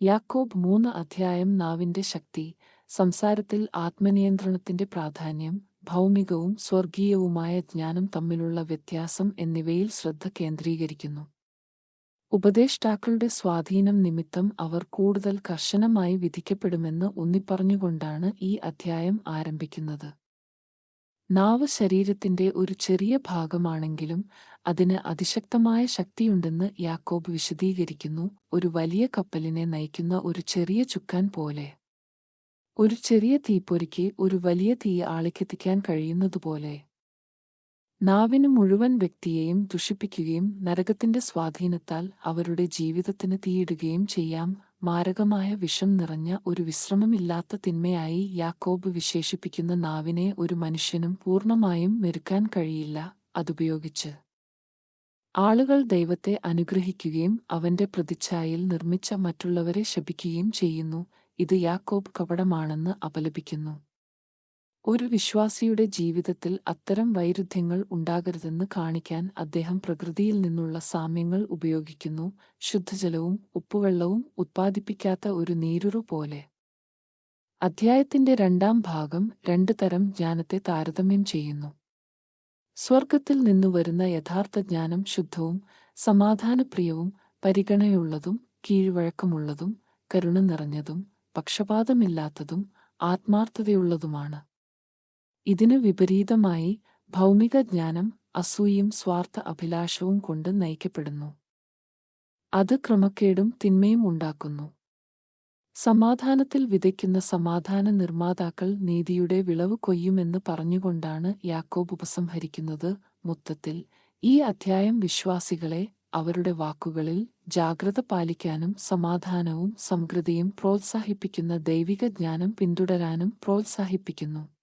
യാക്കോബ് മൂന്ന് അധ്യായം നാവിന്റെ ശക്തി സംസാരത്തിൽ ആത്മനിയന്ത്രണത്തിന്റെ പ്രാധാന്യം ഭൗമികവും സ്വർഗീയവുമായ ജ്ഞാനം തമ്മിലുള്ള വ്യത്യാസം എന്നിവയിൽ ശ്രദ്ധ കേന്ദ്രീകരിക്കുന്നു. ഉപദേഷ്ടാക്കളുടെ സ്വാധീനം നിമിത്തം അവർ കൂടുതൽ കർശനമായി വിധിക്കപ്പെടുമെന്ന് ഊന്നിപ്പറഞ്ഞുകൊണ്ടാണ് ഈ അധ്യായം ആരംഭിക്കുന്നത്. നാവ് ശരീരത്തിന്റെ ഒരു ചെറിയ ഭാഗമാണെങ്കിലും അതിന് അതിശക്തമായ ശക്തിയുണ്ടെന്ന് യാക്കോബ് വിശദീകരിക്കുന്നു. ഒരു വലിയ കപ്പലിനെ നയിക്കുന്ന ഒരു ചെറിയ ചുക്കാൻ പോലെ. ഒരു ചെറിയ തീപ്പൊരിക്ക് ഒരു വലിയ തീ ആളിക്കെത്തിക്കാൻ കഴിയുന്നതുപോലെ. നാവിന് മുഴുവൻ വ്യക്തിയെയും ദുഷിപ്പിക്കുകയും നരകത്തിന്റെ സ്വാധീനത്താൽ അവരുടെ ജീവിതത്തിന് തീയിടുകയും ചെയ്യാം. മാരകമായ വിഷം നിറഞ്ഞ ഒരു വിശ്രമമില്ലാത്ത തിന്മയായി യാക്കോബ് വിശേഷിപ്പിക്കുന്ന നാവിനെ ഒരു മനുഷ്യനും പൂർണമായും മെരുക്കാൻ കഴിയില്ല അതുപയോഗിച്ച്. ആളുകൾ ദൈവത്തെ അനുഗ്രഹിക്കുകയും അവന്റെ പ്രതിച്ഛായയിൽ നിർമ്മിച്ച മറ്റുള്ളവരെ ശപിക്കുകയും ചെയ്യുന്നു ഇത് യാക്കോബ് കപടമാണെന്ന് അപലപിക്കുന്നു. ഒരു വിശ്വാസിയുടെ ജീവിതത്തിൽ അത്തരം വൈരുദ്ധ്യങ്ങൾ ഉണ്ടാകരുതെന്ന് കാണിക്കാൻ അദ്ദേഹം പ്രകൃതിയിൽ നിന്നുള്ള സാമ്യങ്ങൾ ഉപയോഗിക്കുന്നു. ശുദ്ധജലവും ഉപ്പുവെള്ളവും ഉത്പാദിപ്പിക്കാത്ത ഒരു നീരുറു പോലെ. അധ്യായത്തിന്റെ രണ്ടാം ഭാഗം രണ്ടു തരം ജ്ഞാനത്തെ താരതമ്യം ചെയ്യുന്നു. സ്വർഗത്തിൽ നിന്നു വരുന്ന യഥാർത്ഥ ജ്ഞാനം ശുദ്ധവും സമാധാനപ്രിയവും പരിഗണയുള്ളതും കീഴ്വഴക്കമുള്ളതും കരുണ നിറഞ്ഞതും പക്ഷപാതമില്ലാത്തതും ആത്മാർത്ഥതയുള്ളതുമാണ്. ഇതിനു വിപരീതമായി ഭൗമിക ജ്ഞാനം അസൂയും സ്വാർത്ഥ അഭിലാഷവും കൊണ്ട് നയിക്കപ്പെടുന്നു. അത് ക്രമക്കേടും തിന്മയും ഉണ്ടാക്കുന്നു. സമാധാനത്തിൽ വിതയ്ക്കുന്ന സമാധാന നിർമ്മാതാക്കൾ നീതിയുടെ വിളവ് കൊയ്യുമെന്ന് പറഞ്ഞുകൊണ്ടാണ് യാക്കോബ് ഉപസംഹരിക്കുന്നത്. മൊത്തത്തിൽ ഈ അധ്യായം വിശ്വാസികളെ അവരുടെ വാക്കുകളിൽ ജാഗ്രത പാലിക്കാനും സമാധാനവും സംകൃതിയും പ്രോത്സാഹിപ്പിക്കുന്ന ദൈവിക ജ്ഞാനം പിന്തുടരാനും പ്രോത്സാഹിപ്പിക്കുന്നു.